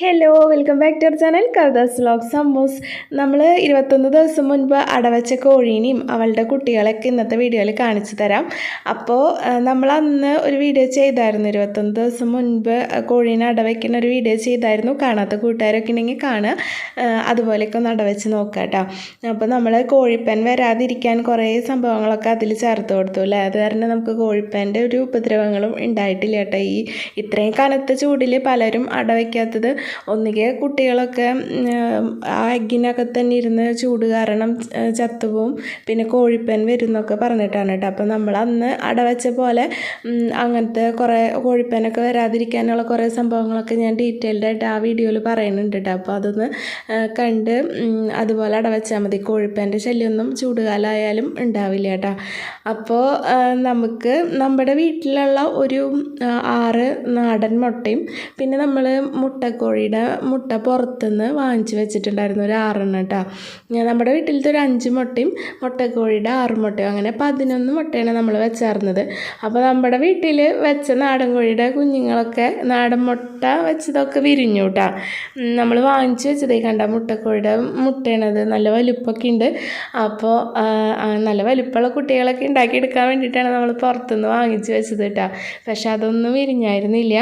Hello welcome back to our channel Kavitha's vlog സമ്മൂസ് നമ്മൾ ഇരുപത്തൊന്ന് ദിവസം മുൻപ് അടവച്ച കോഴീനെയും അവളുടെ കുട്ടികളെയൊക്കെ ഇന്നത്തെ വീഡിയോയിൽ കാണിച്ചു തരാം. അപ്പോൾ നമ്മൾ അന്ന് ഒരു വീഡിയോ ചെയ്തായിരുന്നു. ഇരുപത്തൊന്ന് ദിവസം മുൻപ് കോഴീനെ അടവയ്ക്കുന്ന ഒരു വീഡിയോ ചെയ്തായിരുന്നു. കാണാത്ത കൂട്ടുകാരൊക്കെ ഉണ്ടെങ്കിൽ കാണുക. അതുപോലെയൊക്കെ ഒന്ന് അടവച്ച് നോക്കാം കേട്ടോ. അപ്പോൾ നമ്മൾ കോഴിപ്പൻ വരാതിരിക്കാൻ കുറേ സംഭവങ്ങളൊക്കെ അതിൽ ചേർത്ത് കൊടുത്തു അല്ലേ? അത് കാരണം നമുക്ക് കോഴിപ്പന്റെ ഒരു ഉപദ്രവങ്ങളും ഉണ്ടായിട്ടില്ല കേട്ടോ. ഈ ഇത്രയും കനത്ത ചൂടിൽ പലരും അടവയ്ക്കാത്തത് ഒന്നുകിൽ കുട്ടികളൊക്കെ ആ എഗ്ഗിനകത്ത് തന്നെ ഇരുന്ന് ചൂട് കാരണം ഏഹ്, ചത്തുപോകും പിന്നെ കോഴിപ്പൻ വരുന്നൊക്കെ പറഞ്ഞിട്ടാണ് കേട്ടോ. അപ്പോൾ നമ്മൾ അന്ന് അടവച്ച പോലെ അങ്ങനത്തെ കുറേ കോഴിപ്പനൊക്കെ വരാതിരിക്കാനുള്ള കുറേ സംഭവങ്ങളൊക്കെ ഞാൻ ഡീറ്റെയിൽഡ് ആയിട്ട് ആ വീഡിയോയിൽ പറയുന്നുണ്ട് കേട്ടോ. അപ്പോൾ അതൊന്ന് കണ്ട് അതുപോലെ അടവച്ചാൽ മതി. കോഴിപ്പന്റെ ശല്യമൊന്നും ചൂടുകാലമായാലും ഉണ്ടാവില്ല കേട്ടോ. അപ്പോൾ നമുക്ക് നമ്മുടെ വീട്ടിലുള്ള ഒരു ആറ് നാടൻ മുട്ടയും പിന്നെ നമ്മൾ മുട്ടക്കോഴിയുടെ മുട്ട പുറത്തുനിന്ന് വാങ്ങിച്ച് വെച്ചിട്ടുണ്ടായിരുന്നു ഒരു ആറെണ്ണം കേട്ടോ. നമ്മുടെ വീട്ടിലത്തെ ഒരു അഞ്ച് മുട്ടയും മുട്ടക്കോഴിയുടെ ആറ് മുട്ടയും അങ്ങനെ പതിനൊന്ന് മുട്ടയാണ് നമ്മൾ വെച്ചായിരുന്നത് അപ്പോൾ നമ്മുടെ വീട്ടിൽ വെച്ച നാടൻ കോഴിയുടെ കുഞ്ഞുങ്ങളൊക്കെ നാടൻ മുട്ട വെച്ചതൊക്കെ വിരിഞ്ഞു കേട്ടോ നമ്മൾ വാങ്ങിച്ച് വെച്ചതേ കണ്ട മുട്ടക്കോഴിയുടെ മുട്ടയാണത്. നല്ല വലുപ്പമൊക്കെ ഉണ്ട് അപ്പോൾ നല്ല വലുപ്പമുള്ള കുട്ടികളൊക്കെ ഉണ്ടാക്കിയെടുക്കാൻ വേണ്ടിയിട്ടാണ് നമ്മൾ പുറത്തുനിന്ന് വാങ്ങിച്ച് വെച്ചത് കേട്ടോ. പക്ഷെ അതൊന്നും വിരിഞ്ഞായിരുന്നില്ല.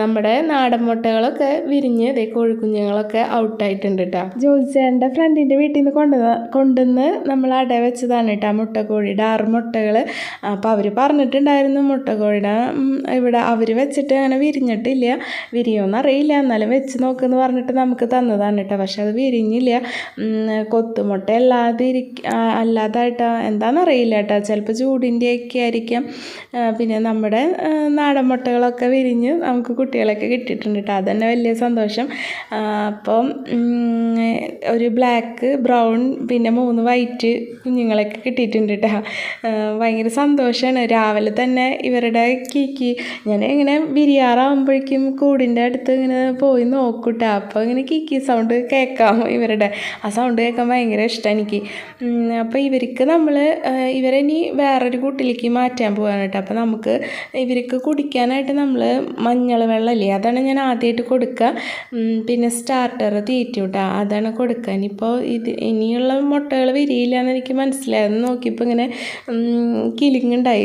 നമ്മുടെ നാടൻ മുട്ടകളൊക്കെ വിരിഞ്ഞ് ഇതേ കോഴിക്കുഞ്ഞുങ്ങളൊക്കെ ഔട്ടായിട്ടുണ്ട് കേട്ടോ. ജോലിച്ചേട്ടന്റെ ഫ്രണ്ടിന്റെ വീട്ടിൽ നിന്ന് കൊണ്ടു കൊണ്ടുവന്ന് നമ്മൾ അട വെച്ചതാണ് കേട്ടോ മുട്ടക്കോഴിയുടെ ആറ് മുട്ടകൾ അപ്പോൾ അവർ പറഞ്ഞിട്ടുണ്ടായിരുന്നു മുട്ടക്കോഴിയുടെ ഇവിടെ അവർ വെച്ചിട്ട് അങ്ങനെ വിരിഞ്ഞിട്ടില്ല. വിരിയുമെന്ന് അറിയില്ല. എന്നാലും വെച്ച് നോക്കുമെന്ന് പറഞ്ഞിട്ട് നമുക്ക് തന്നതാണ് കേട്ടോ പക്ഷെ അത് വിരിഞ്ഞില്ല. കൊത്തുമുട്ട അല്ലാതെ ഇരിക്ക അല്ലാതായിട്ട് എന്താണെന്നറിയില്ല കേട്ടോ ചിലപ്പോൾ ചൂടിന്റെയൊക്കെ ആയിരിക്കാം. പിന്നെ നമ്മുടെ നാടൻ മുട്ടകളൊക്കെ വിരിഞ്ഞ് നമുക്ക് കുട്ടികളൊക്കെ കിട്ടിയിട്ടുണ്ട് കേട്ടോ അതന്നെ വലിയ സന്തോഷം. അപ്പം ഒരു ബ്ലാക്ക് ബ്രൗൺ പിന്നെ മൂന്ന് വൈറ്റ് കുഞ്ഞുങ്ങളൊക്കെ കിട്ടിയിട്ടുണ്ട് കേട്ടോ ഭയങ്കര സന്തോഷമാണ് രാവിലെ തന്നെ ഇവരുടെ കീക്കി ഞാൻ ഇങ്ങനെ വിരിയാറാകുമ്പോഴേക്കും കൂടിന്റെ അടുത്ത് ഇങ്ങനെ പോയി നോക്കൂട്ടെ. അപ്പോൾ ഇങ്ങനെ കിക്കി സൗണ്ട് കേൾക്കാം ഇവരുടെ. ആ സൗണ്ട് കേൾക്കാൻ ഭയങ്കര ഇഷ്ടമാണ് എനിക്ക്. അപ്പോൾ ഇവർക്ക് നമ്മൾ ഇവരെ ഇനി വേറൊരു കൂട്ടിലേക്ക് മാറ്റാൻ പോകാൻ കേട്ടോ. അപ്പോൾ നമുക്ക് ഇവർക്ക് കുടിക്കാനായിട്ട് നമ്മൾ മഞ്ഞൾ വെള്ളമില്ലേ അതാണ് ഞാൻ ആദ്യമായിട്ട് കൊടുക്കുക പിന്നെ സ്റ്റാർട്ടർ തീറ്റ കേട്ടോ അതാണ് കൊടുക്കുക ഇനിയിപ്പോൾ ഇത് ഇനിയുള്ള മുട്ടകൾ വിരിയില്ല എന്ന് എനിക്ക് മനസ്സിലായത് നോക്കിയപ്പോൾ ഇങ്ങനെ കിലിങ്ങുണ്ടായി.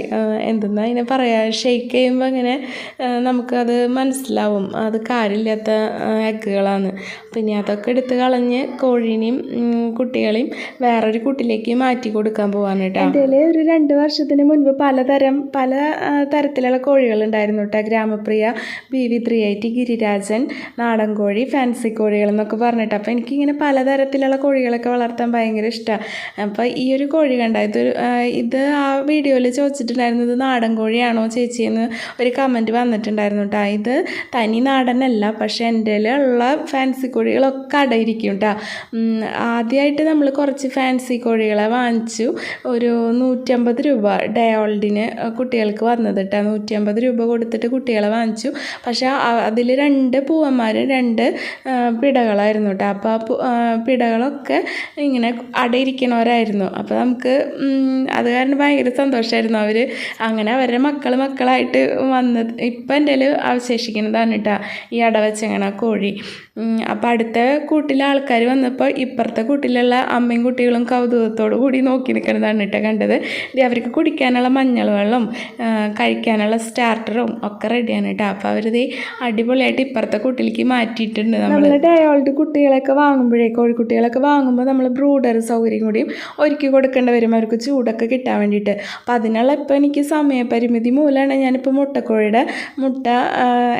എന്തെന്നാ അതിനെ പറയാ ഷെയ്ക്ക് ചെയ്യുമ്പോൾ ഇങ്ങനെ നമുക്കത് മനസ്സിലാവും. അത് കാര്യമില്ലാത്ത എഗ്ഗുകളാണ് പിന്നെ അതൊക്കെ എടുത്ത് കളഞ്ഞ് കോഴീനെയും കുട്ടികളെയും വേറൊരു കൂട്ടിലേക്ക് മാറ്റി കൊടുക്കാൻ പോവാണ് കേട്ടോ എന്റെ ഒരു രണ്ട് വർഷത്തിന് മുൻപ് പലതരം പല തരത്തിലുള്ള കോഴികളുണ്ടായിരുന്നു കേട്ടോ Gramapriya B V three eighty Girirajan നാടൻ കോഴി ഫാൻസി കോഴികൾ എന്നൊക്കെ പറഞ്ഞിട്ട്. അപ്പോൾ എനിക്കിങ്ങനെ പലതരത്തിലുള്ള കോഴികളൊക്കെ വളർത്താൻ ഭയങ്കര ഇഷ്ടമാണ് അപ്പോൾ ഈ ഒരു കോഴി കണ്ട ഇത് ഇത് ആ വീഡിയോയിൽ ചോദിച്ചിട്ടുണ്ടായിരുന്നത് നാടൻ കോഴിയാണോ ചേച്ചി എന്ന് ഒരു കമന്റ് വന്നിട്ടുണ്ടായിരുന്നു കേട്ടോ ഇത് തനി നാടനല്ല പക്ഷേ എന്റെ ഉള്ള ഫാൻസി കോഴികളൊക്കെ അടയിരിക്കും കേട്ടോ ആദ്യമായിട്ട് നമ്മൾ കുറച്ച് ഫാൻസി കോഴികളെ വാങ്ങിച്ചു. ഒരു നൂറ്റമ്പത് രൂപ ഡയോൾഡിന് കുട്ടികൾക്ക് വന്നത് കേട്ടോ നൂറ്റമ്പത് രൂപ കൊടുത്തിട്ട് കുട്ടികളെ വാങ്ങിച്ചു. പക്ഷേ അതിൽ രണ്ട് പൂവന്മാർ രണ്ട് പിടകളായിരുന്നു കേട്ടോ അപ്പോൾ ആ പിടകളൊക്കെ ഇങ്ങനെ അടയിരിക്കണവരായിരുന്നു. അപ്പോൾ നമുക്ക് അത് കാരണം ഭയങ്കര സന്തോഷമായിരുന്നു അവർ അങ്ങനെ അവരുടെ മക്കൾ മക്കളായിട്ട് വന്നത്. ഇപ്പം എന്റെ കയ്യിൽ അവശേഷിക്കുന്നതാണ് കേട്ടോ ഈ അടവച്ചങ്ങണ കോഴി. അപ്പോൾ അടുത്ത കൂട്ടിലെ ആൾക്കാർ വന്നപ്പോൾ ഇപ്പുറത്തെ കൂട്ടിലുള്ള അമ്മയും കുട്ടികളും കൗതുകത്തോടു കൂടി നോക്കി നിൽക്കുന്നതാണ് കേട്ടോ കണ്ടത്. അവർക്ക് കുടിക്കാനുള്ള മഞ്ഞൾ വെള്ളം കഴിക്കാനുള്ള സ്റ്റാർട്ടറും ഒക്കെ റെഡിയാണ് കേട്ടോ. അപ്പോൾ അവരത് അടിപൊളിയായിട്ട് ഇപ്പുറത്തെ കൂട്ടിലേക്ക് മാറ്റിയിട്ടുണ്ട് നമ്മൾ ഡയോൾഡ് കുട്ടികളൊക്കെ വാങ്ങുമ്പോഴേ കോഴിക്കുട്ടികളൊക്കെ വാങ്ങുമ്പോൾ നമ്മൾ ബ്രൂഡർ സൗകര്യം കൂടിയും ഒരുക്കി കൊടുക്കേണ്ടി വരും അവർക്ക് ചൂടൊക്കെ കിട്ടാൻ വേണ്ടിയിട്ട്. അപ്പോൾ അതിനുള്ള ഇപ്പോൾ എനിക്ക് സമയപരിമിതി മൂലമാണ് ഞാനിപ്പോൾ മുട്ടക്കോഴിയുടെ മുട്ട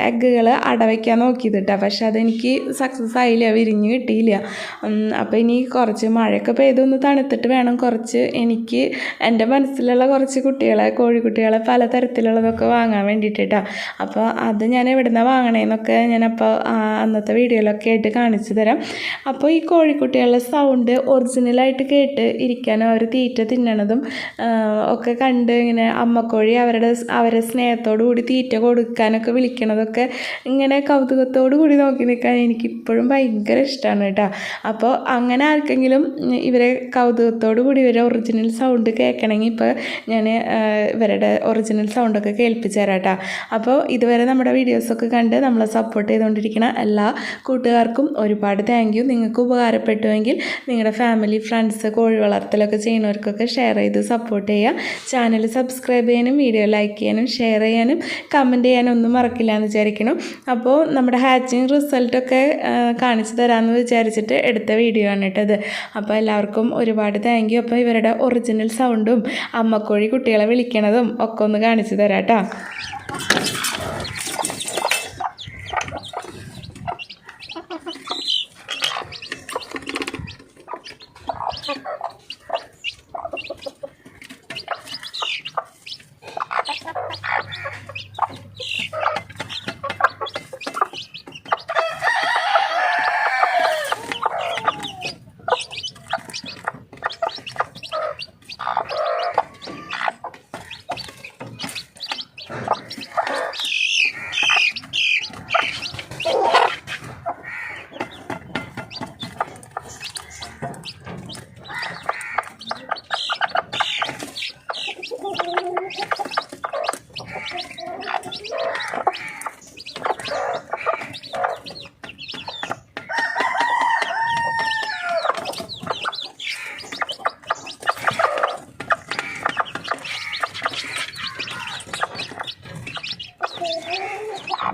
എഗ്ഗുകൾ അടവയ്ക്കാൻ നോക്കിയത് കേട്ടോ. പക്ഷെ അതെനിക്ക് സക്സസ് ആയില്ല? വിരിഞ്ഞ് കിട്ടിയില്ല. അപ്പോൾ ഇനി കുറച്ച് മഴയൊക്കെ പെയ്തൊന്ന് തണുത്തിട്ട് വേണം കുറച്ച് എനിക്ക് എന്റെ മനസ്സിലുള്ള കുറച്ച് കുട്ടികളെ കോഴിക്കുട്ടികളെ പലതരത്തിലുള്ളതൊക്കെ വാങ്ങാൻ വേണ്ടിയിട്ട്. കേട്ടോ അപ്പോൾ അത് ഞാൻ എവിടെ നിന്നാണ് വാങ്ങണേന്നൊക്കെ ഞാനപ്പോൾ അന്നത്തെ വീഡിയോയിലൊക്കെ ആയിട്ട് കാണിച്ചു തരാം. അപ്പോൾ ഈ കോഴിക്കുട്ടികളുടെ സൗണ്ട് ഒറിജിനലായിട്ട് കേട്ട് ഇരിക്കാനും അവർ തീറ്റ തിന്നണതും ഒക്കെ കണ്ട് ഇങ്ങനെ അമ്മക്കോഴി അവരുടെ അവരെ സ്നേഹത്തോടു കൂടി തീറ്റ കൊടുക്കാനൊക്കെ വിളിക്കണതൊക്കെ ഇങ്ങനെ കൗതുകത്തോടു കൂടി നോക്കി നിൽക്കാൻ എനിക്കിപ്പോഴും ഭയങ്കര ഇഷ്ടമാണ് കേട്ടോ. അപ്പോൾ അങ്ങനെ ആർക്കെങ്കിലും ഇവരെ കൗതുകത്തോടു കൂടി ഇവരെ ഒറിജിനൽ സൗണ്ട് കേൾക്കണമെങ്കിൽ ഇപ്പോൾ ഞാൻ ഇവരുടെ ഒറിജിനൽ സൗണ്ടൊക്കെ കേൾപ്പിച്ചു തരാം കേട്ടോ. അപ്പോൾ ഇതുവരെ നമ്മുടെ വീഡിയോസൊക്കെ കണ്ട് നമ്മളെ സപ്പോർട്ട് ചെയ്തുകൊണ്ടിരിക്കുന്ന എല്ലാ കൂട്ടുകാർക്കും ഒരുപാട് താങ്ക് നിങ്ങൾക്ക് ഉപകാരപ്പെട്ടുവെങ്കിൽ നിങ്ങളുടെ ഫാമിലി ഫ്രണ്ട്സ് കോഴി വളർത്തലൊക്കെ ചെയ്യുന്നവർക്കൊക്കെ ഷെയർ ചെയ്ത് സപ്പോർട്ട് ചെയ്യുക ചാനൽ സബ്സ്ക്രൈബ് ചെയ്യാനും വീഡിയോ ലൈക്ക് ചെയ്യാനും ഷെയർ ചെയ്യാനും കമന്റ് ചെയ്യാനും ഒന്നും മറക്കില്ല എന്ന് വിചാരിക്കണം. അപ്പോൾ നമ്മുടെ ഹാച്ചിങ് റിസൾട്ടൊക്കെ കാണിച്ചു തരാമെന്ന് വിചാരിച്ചിട്ട് എടുത്ത വീഡിയോ ആണ് കേട്ടത് അപ്പോൾ എല്ലാവർക്കും ഒരുപാട് താങ്ക് യു അപ്പോൾ ഇവരുടെ ഒറിജിനൽ സൗണ്ടും അമ്മക്കോഴി കുട്ടികളെ വിളിക്കണതും ഒക്കെ ഒന്ന് കാണിച്ചു തരാം കേട്ടോ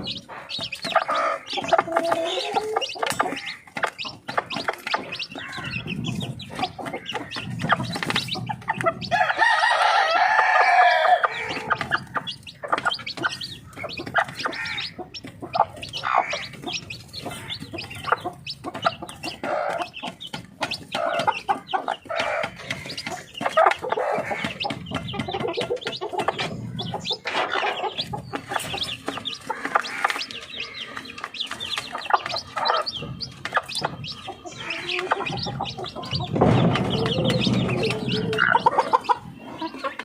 Thank you.